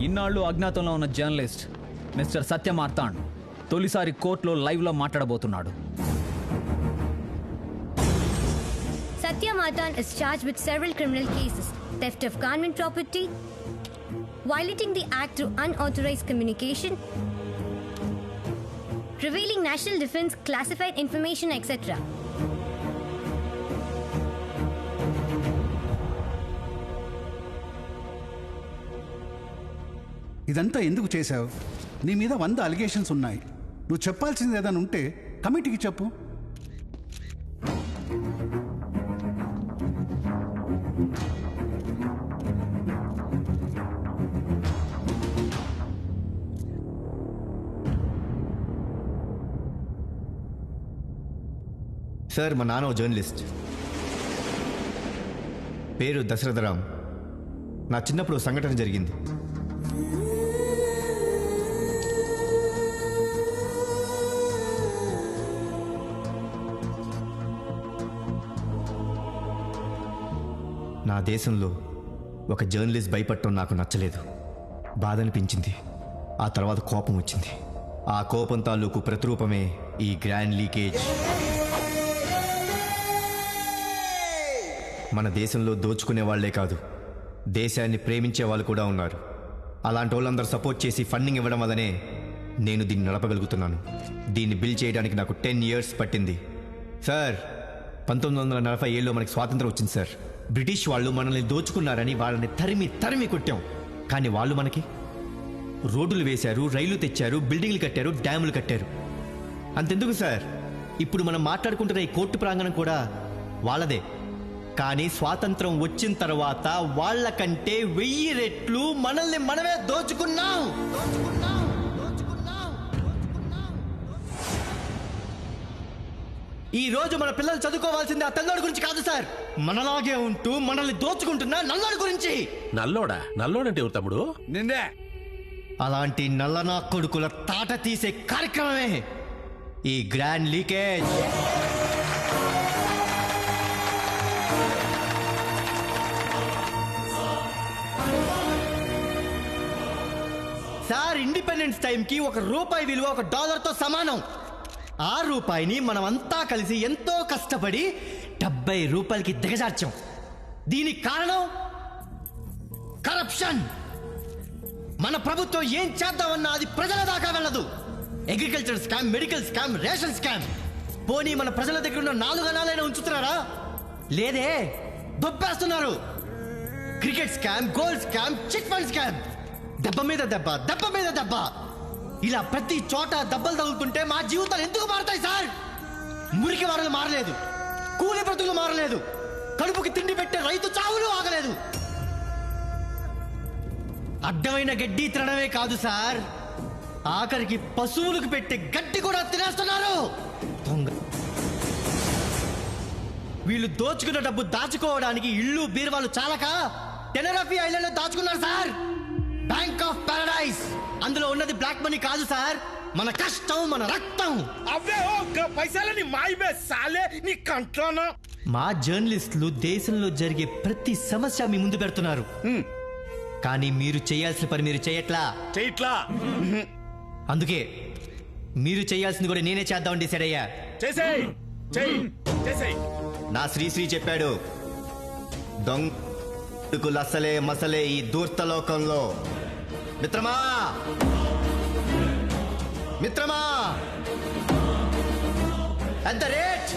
ఇన్నాళ్ళు అజ్ఞాతంలో ఉన్న journalist mister సత్య మార్తాండ్ తొలిసారి కోర్టులో లైవ్లో మాట్లాడబోతున్నాడు Satya Matan is charged with several criminal cases theft of government property, violating the act through unauthorized communication, revealing national defense classified information, etc. ఇదంతా ఎందుకు చేశావు? నీ మీద వంద అలిగేషన్స్ ఉన్నాయి. నువ్వు చెప్పాల్సింది ఏదైనా ఉంటే కమిటీకి చెప్పు. సార్ మా నాన్న జర్నలిస్ట్. పేరు దశరథరామ్. నా చిన్నప్పుడు సంఘటన జరిగింది. నా దేశంలో ఒక జర్నలిస్ట్ భయపడటం నాకు నచ్చలేదు. బాధ అనిపించింది ఆ తర్వాత కోపం వచ్చింది. ఆ కోపం తాలూకు ప్రతిరూపమే ఈ గ్రాండ్ లీకేజ్. మన దేశంలో దోచుకునే వాళ్ళే కాదు దేశాన్ని ప్రేమించే వాళ్ళు కూడా ఉన్నారు. అలాంటి వాళ్ళందరూ సపోర్ట్ చేసి ఫండింగ్ ఇవ్వడం వల్లనే నేను దీన్ని నడపగలుగుతున్నాను. దీన్ని బిల్ చేయడానికి నాకు టెన్ ఇయర్స్ పట్టింది. సార్ పంతొమ్మిది వందల నలభై ఏళ్ళలో మనకి స్వాతంత్రం వచ్చింది సార్. బ్రిటిష్ వాళ్ళు మనల్ని దోచుకున్నారని వాళ్ళని తరిమి తరిమి కొట్టాం. కానీ వాళ్ళు మనకి రోడ్లు వేశారు రైలు తెచ్చారు బిల్డింగ్లు కట్టారు డ్యాములు కట్టారు. అంతెందుకు సార్? ఇప్పుడు మనం మాట్లాడుకుంటున్న ఈ కోర్టు ప్రాంగణం కూడా వాళ్ళదే. కానీ స్వాతంత్రం వచ్చిన తర్వాత వాళ్ళకంటే వెయ్యి రెట్లు మనల్ని మనమే దోచుకున్నాం, దోచుకున్నాం, ఈ రోజు మన పిల్లలు చదువుకోవాల్సింది ఆ తెల్లోడి గురించి కాదు సార్. మనలాగే ఉంటూ మనల్ని దోచుకుంటున్న నల్లోడి గురించి. నల్లోడా? నల్లోడంటే ఎవరు తమ్ముడు? నిన్నే. అలాంటి నల్లనా కొడుకుల తాట తీసే కార్యక్రమమే ఈ గ్రాండ్ లీకేజ్. సార్ ఇండిపెండెన్స్ టైంకి ఒక రూపాయి విలువ ఒక డాలర్తో సమానం. ఆ రూపాయిని మనమంతా కలిసి ఎంతో కష్టపడి డెబ్బై రూపాయలకి దిగజార్చాం. దీనికి కారణం కరప్షన్ మన ప్రభుత్వం ఏం చేద్దామన్నా అది ప్రజల దాకా వెళ్ళదు. Agriculture scam medical scam ration scam పోనీ మన ప్రజల దగ్గర ఉన్న నాలుగు అనాలైనా ఉంచుతున్నారా? లేదే దొబ్బేస్తున్నారు. Cricket scam gold scam chit fund scam దెబ్బ మీద దెబ్బ దెబ్బ మీద దెబ్బ. ఇలా ప్రతి చోట దెబ్బలు తగులుతుంటే మా జీవితాలు ఎందుకు మారుతాయి సార్? మురికి వరలు మారలేదు కూలి బ్రతుకులు మారలేదు కడుపుకి తిండి పెట్టే రైతు చావులు ఆగలేదు. అడ్డమైన గడ్డి తినడమే కాదు సార్. ఆఖరికి పశువులకు పెట్టే గడ్డి కూడా తినేస్తున్నారు. దొంగ. వీళ్ళు దోచుకున్న డబ్బు దాచుకోవడానికి ఇళ్ళు బీరువాలు చాలక టెనరఫీ ఐలాండ్లో దాచుకున్నారు సార్. బ్యాంక్ ఆఫ్ పారడైజ్ అందులో ఉన్నది బ్లాక్ మనీ కాదు సార్ మన కష్టం మన రక్తం. అవే ఓ గ పైసలని మాయిబే సాలే నీ కంట్లోనో. మా జర్నలిస్టులు దేశంలో జరిగే ప్రతి సమస్య మీ ముందు పెడుతున్నారు. కానీ మీరు చేయాల్సిన పని మీరు చేయట్లా? చెయ్యిట్లా అందుకే మీరు చేయాల్సింది కూడా నేనే చేద్దామని డిసైడ్ అయ్యా. చేసేయ్. చెయ్యి చేసేయ్. నా శ్రీశ్రీ చెప్పాడు దొంగకులు అసలే మసలే ఈ దూర్తలోకంలో మిత్రమా? మిత్రమా? At the rate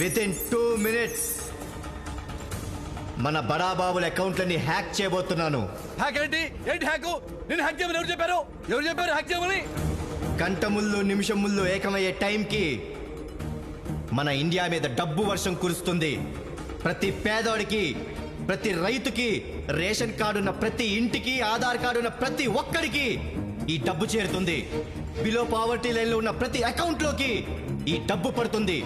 Within two minutes, మన బడాబాబుల అకౌంట్లని హ్యాక్ చేయబోతున్నాను. హ్యాక్ ఏంటి? ఏంటి హ్యాక్? నేను హ్యాక్ చేయమని ఎవరు చెప్పారు? ఎవరు చెప్పారు హ్యాక్ చేయమని? గంట ముళ్ళు నిమిషం ముళ్ళు ఏకమయ్యే టైంకి మన ఇండియా మీద డబ్బు వర్షం కురుస్తుంది. ప్రతి పేదోడికి ప్రతి రైతుకి రేషన్ కార్డు ఉన్న ప్రతి ఇంటికి ఆధార్ కార్డు ఉన్న ప్రతి ఒక్కడికి ఈ డబ్బు చేరుతుంది. బిలో పావర్టీ లైన్లో ఉన్న ప్రతి అకౌంట్లోకి ఈ డబ్బు పడుతుంది.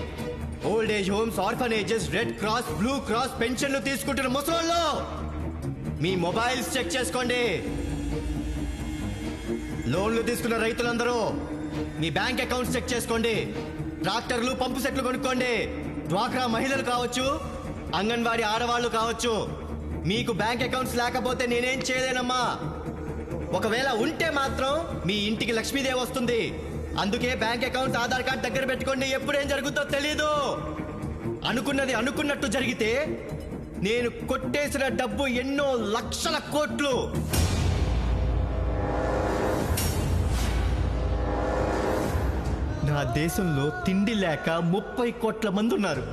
Old age homes orphanages red cross blue cross పెన్షన్లు తీసుకుంటున్న ముసలోళ్ళు. మీ మొబైల్స్ చెక్ చేసుకోండి. లోన్లు తీసుకున్న రైతులందరూ మీ బ్యాంక్ అకౌంట్స్ చెక్ చేసుకోండి. ట్రాక్టర్లు పంపు సెట్లు కొనుక్కోండి. డ్వాక్రా మహిళలు కావచ్చు అంగన్వాడీ ఆడవాళ్ళు కావచ్చు మీకు బ్యాంక్ అకౌంట్స్ లేకపోతే నేనేం చేయలేనమ్మా. ఒకవేళ ఉంటే మాత్రం మీ ఇంటికి లక్ష్మీదేవి వస్తుంది. అందుకే బ్యాంక్ అకౌంట్ ఆధార్ కార్డ్ దగ్గర పెట్టుకోండి. ఎప్పుడేం జరుగుతుందో తెలీదు. అనుకున్నది అనుకున్నట్టు జరిగితే నేను కొట్టేసిన డబ్బు ఎన్నో లక్షల కోట్లు. నా దేశంలో తిండి లేక ముప్పై కోట్ల మంది ఉన్నారు.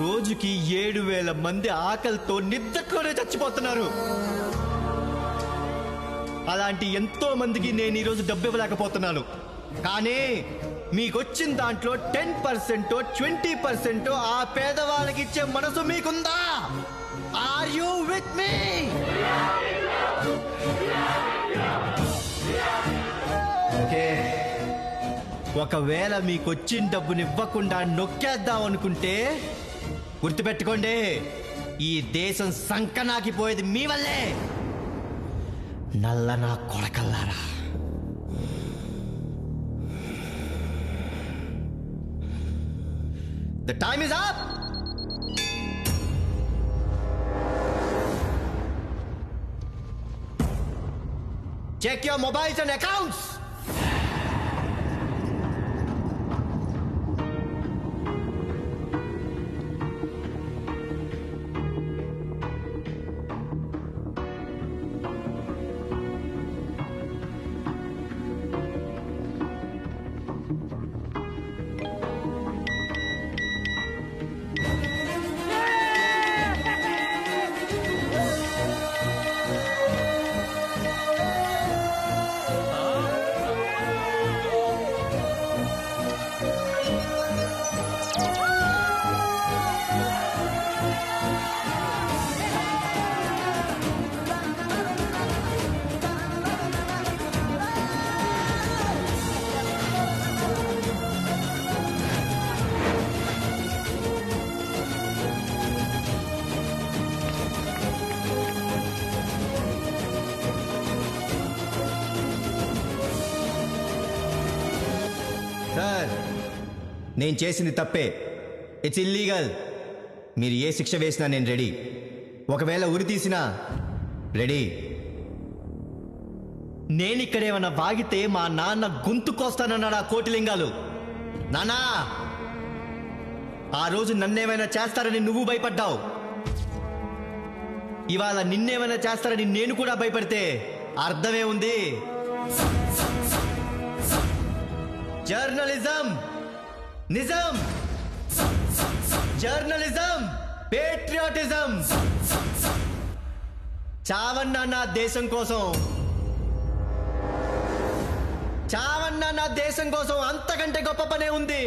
రోజుకి ఏడు వేల మంది ఆకలితో నిద్దట్లోనే చచ్చిపోతున్నారు. అలాంటి ఎంతో మందికి నేను ఈరోజు డబ్బు ఇవ్వలేకపోతున్నాను. కానీ మీకు వచ్చిన దాంట్లో టెన్ పర్సెంట్ ట్వంటీ పర్సెంట్ ఆ పేదవాళ్ళకి ఇచ్చే మనసు మీకుందా? Are you with me okay. ఒకవేళ మీకు వచ్చిన డబ్బుని ఇవ్వకుండా నొక్కేద్దాం అనుకుంటే గుర్తుపెట్టుకోండి ఈ దేశం సంకనాకిపోయేది మీ వల్లే. నల్ల నా కొడకల్లారా the time is up check your mobiles and accounts నేను చేసింది తప్పే. ఇట్స్ ఇల్లీగల్ మీరు ఏ శిక్ష వేసినా నేను రెడీ. ఒకవేళ ఉరి తీసినా రెడీ. నేను ఇక్కడేమన్నా వాగితే మా నాన్న గొంతు కోస్తానన్నాడు ఆ కోటిలింగాలు. నానా ఆ రోజు నన్నేమైనా చేస్తారని నువ్వు భయపడ్డావు. ఇవాళ నిన్నేమైనా చేస్తారని నేను కూడా భయపడితే అర్థమే ఉంది. జర్నలిజం నిజం. జర్నలిజం పేట్రియాటిజం చావన్నా నా దేశం కోసం. చావన్నా నా దేశం కోసం అంతకంటే గొప్ప పనే ఉంది.